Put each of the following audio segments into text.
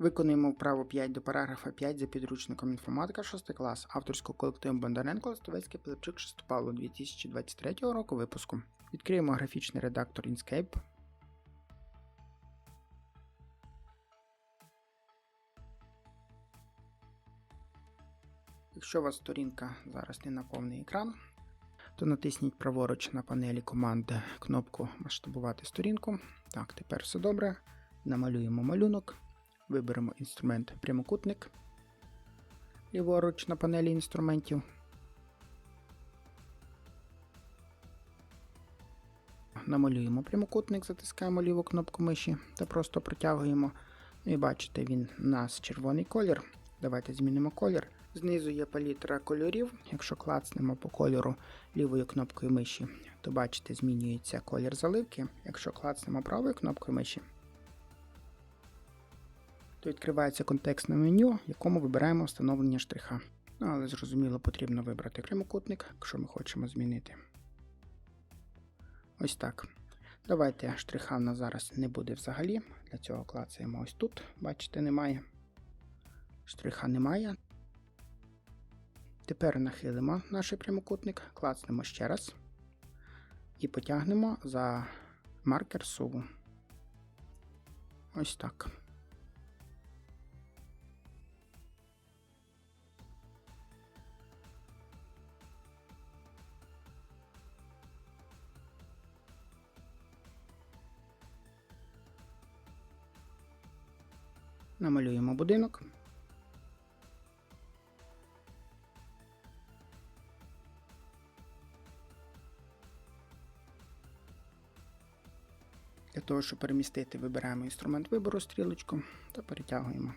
Виконуємо вправу 5 до параграфа 5 за підручником інформатика 6 клас авторського колективу Бондаренко Листовецький Пилипчук Шестопавло 2023 року випуску. Відкриємо графічний редактор Inkscape. Якщо у вас сторінка зараз не на повний екран, то натисніть праворуч на панелі команди кнопку Масштабувати сторінку. Так, тепер все добре. Намалюємо малюнок. Виберемо інструмент прямокутник. Ліворуч на панелі інструментів. Намалюємо прямокутник, затискаємо ліву кнопку миші та просто протягуємо. Ну і бачите, він у нас червоний колір. Давайте змінимо колір. Знизу є палітра кольорів. Якщо клацнемо по кольору лівою кнопкою миші, то бачите, змінюється колір заливки. Якщо клацнемо правою кнопкою миші, то відкривається контекстне меню, в якому вибираємо встановлення штриха. Ну, але зрозуміло, потрібно вибрати прямокутник, якщо ми хочемо змінити. Ось так. Давайте штриха в нас зараз не буде взагалі. Для цього клацаємо ось тут. Бачите, немає. Штриха немає. Тепер нахилимо наш прямокутник, клацнемо ще раз і потягнемо за маркер суву. Ось так. Намалюємо будинок. Для того, щоб перемістити, вибираємо інструмент вибору стрілочку та перетягуємо.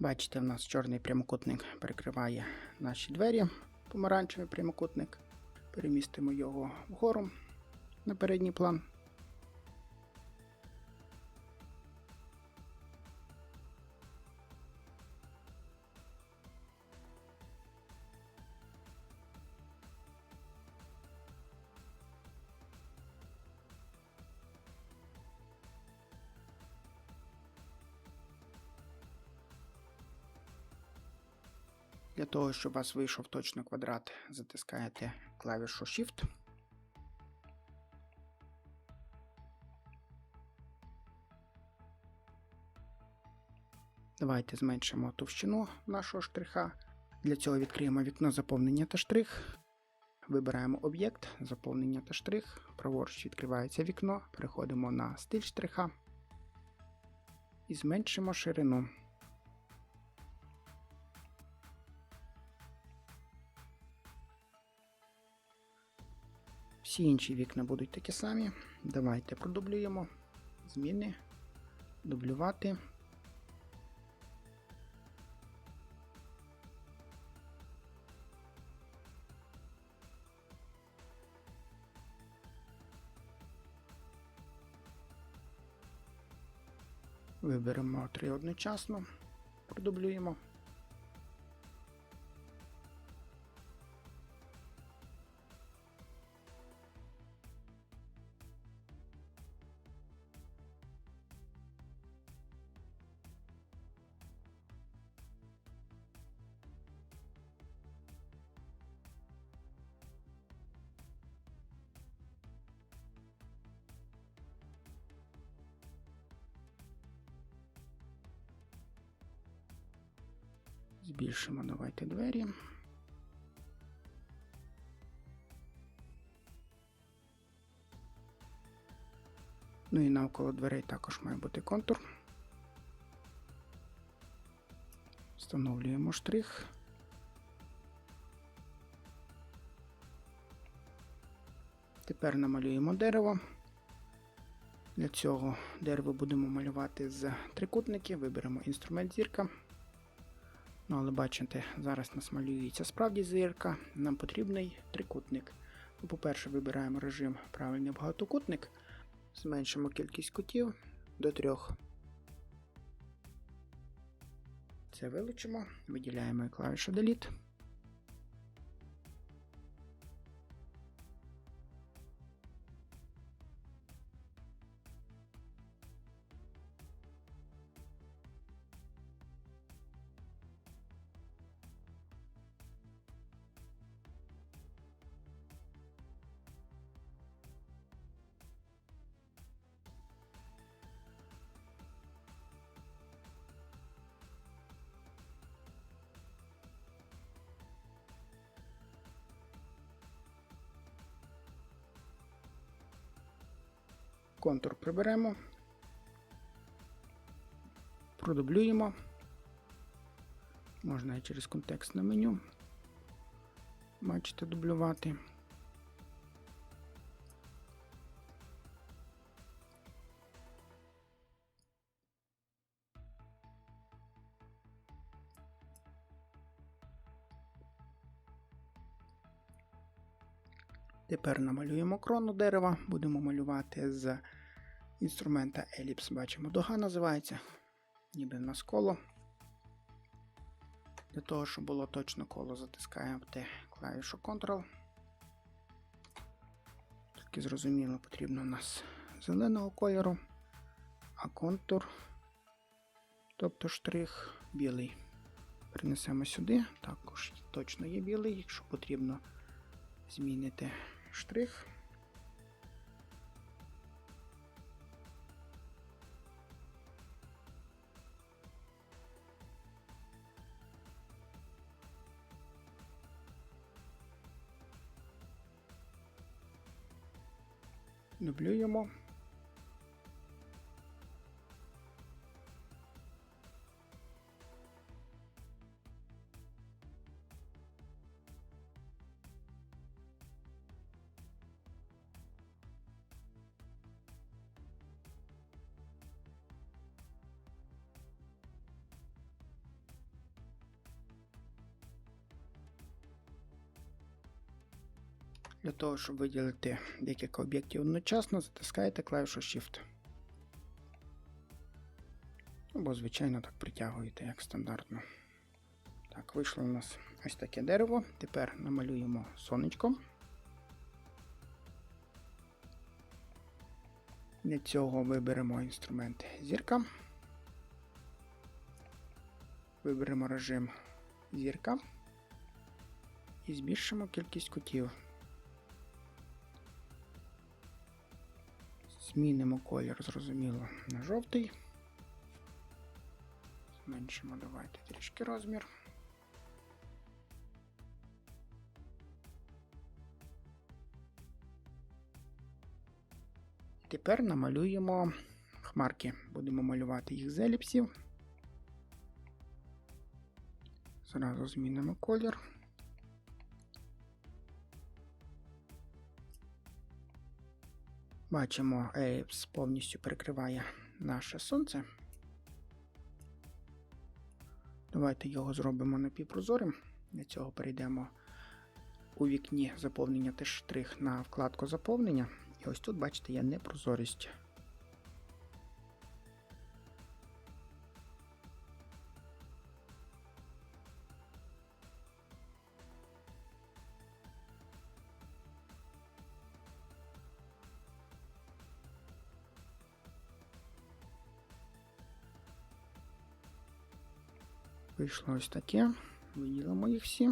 Бачите, в нас чорний прямокутник перекриває наші двері, помаранчевий прямокутник. Перемістимо його вгору на передній план. Для того, щоб у вас вийшов точно квадрат, затискаєте клавішу Shift. Давайте зменшимо товщину нашого штриха. Для цього відкриємо вікно заповнення та штрих. Вибираємо об'єкт, заповнення та штрих. Праворуч відкривається вікно, переходимо на стиль штриха і зменшимо ширину. Всі інші вікна будуть такі самі. Давайте продублюємо зміни, дублювати. Виберемо три одночасно, продублюємо. Збільшимо давайте двері. Ну і навколо дверей також має бути контур. Встановлюємо штрих. Тепер намалюємо дерево. Для цього дерево будемо малювати з трикутники, виберемо інструмент зірка. Ну, але бачите, зараз нас малюється справді зірка, нам потрібний трикутник. Ну, По-перше, вибираємо режим правильний багатокутник, зменшимо кількість кутів до трьох. Це вилучимо, виділяємо клавішу Delete. Контур приберемо, продублюємо. Можна і через контекстне меню. Бачите, дублювати. Тепер намалюємо крону дерева, будемо малювати з інструмента Ellipse. Бачимо, дога називається, ніби в нас коло. Для того, щоб було точно коло, затискаємо Т клавішу Ctrl. Тільки зрозуміло, потрібно у нас зеленого кольору, а контур, тобто штрих білий. Принесемо сюди, також точно є білий, якщо потрібно змінити штрих. Дублюємо. Для того, щоб виділити декілька об'єктів одночасно, затискаєте клавішу Shift. Або, звичайно, так притягуєте, як стандартно. Так, вийшло у нас ось таке дерево. Тепер намалюємо сонечко. Для цього виберемо інструмент зірка. Виберемо режим зірка і збільшимо кількість кутів. Змінимо колір, зрозуміло, на жовтий. Зменшимо, давайте трішки розмір. Тепер намалюємо хмарки. Будемо малювати їх з еліпсів. Зразу змінимо колір. Бачимо, Ейпс повністю перекриває наше сонце. Давайте його зробимо напівпрозорим. Для цього перейдемо у вікні заповнення та штрих на вкладку заповнення. І ось тут, бачите, є непрозорість. Вийшло ось таке. Виділимо їх всі.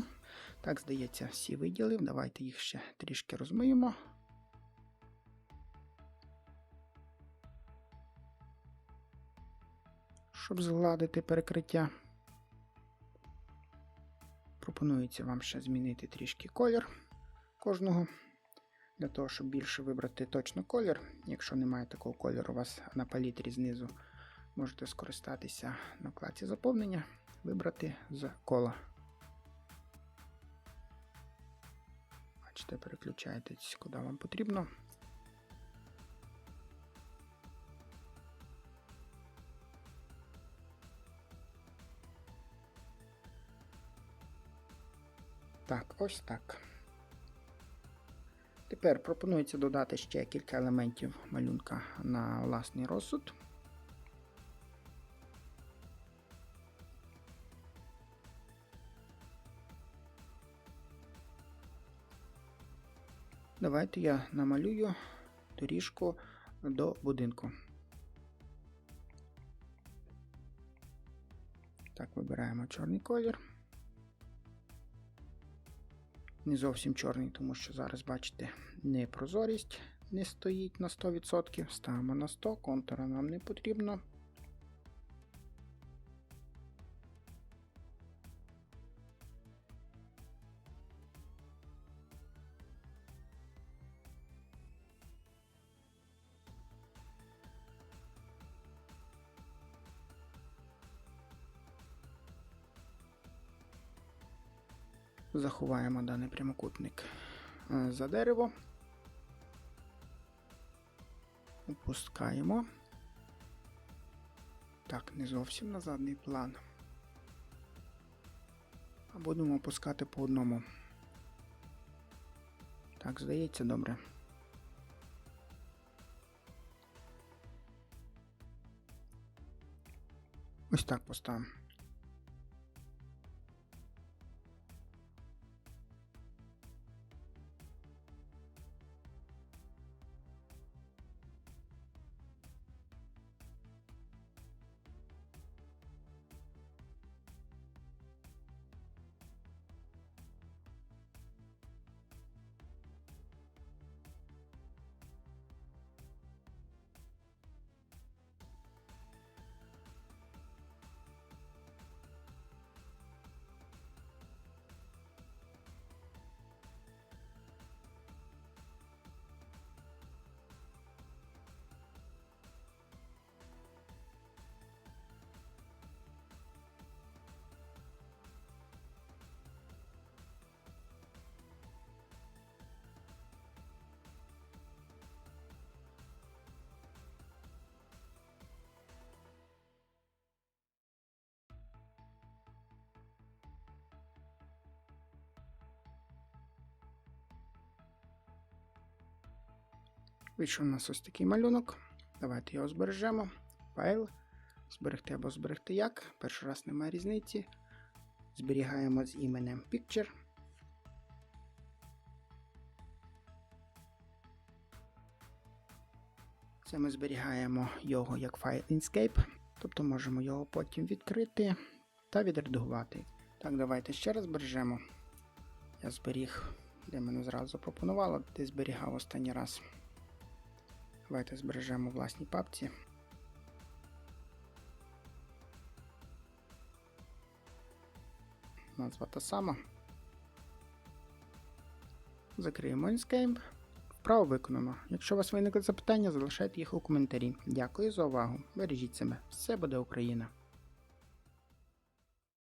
Так, здається, всі виділив. Давайте їх ще трішки розмиємо. Щоб згладити перекриття. Пропонується вам ще змінити трішки колір кожного. Для того, щоб більше вибрати точно колір. Якщо немає такого кольору у вас на палітрі знизу, Можете скористатися на вкладці заповнення, вибрати з кола. Бачите, переключаєтесь, куди вам потрібно. Так, ось так. Тепер пропонується додати ще кілька елементів малюнка на власний розсуд. Давайте я намалюю доріжку до будинку. Так, вибираємо чорний колір. Не зовсім чорний, тому що зараз, бачите, непрозорість не стоїть на 100%. Ставимо на 100, контура нам не потрібно. Заховаємо даний прямокутник е, за дерево. Опускаємо. Так, не зовсім на задній план. А будемо опускати по одному. Так, здається, добре. Ось так поставимо. Вийшов у нас ось такий малюнок. Давайте його збережемо. Файл. Зберегти або зберегти як. Перший раз немає різниці. Зберігаємо з іменем Picture. Це ми зберігаємо його як файл Inkscape, тобто можемо його потім відкрити та відредагувати. Так, давайте ще раз збережемо. Я зберіг, де мене зразу запропонувало, де зберігав останній раз. Давайте збережемо власній папці. Назва та сама. Закриємо Inkscape. Вправо виконано. Якщо у вас виникли запитання, залишайте їх у коментарі. Дякую за увагу. Бережіть себе. Все буде Україна!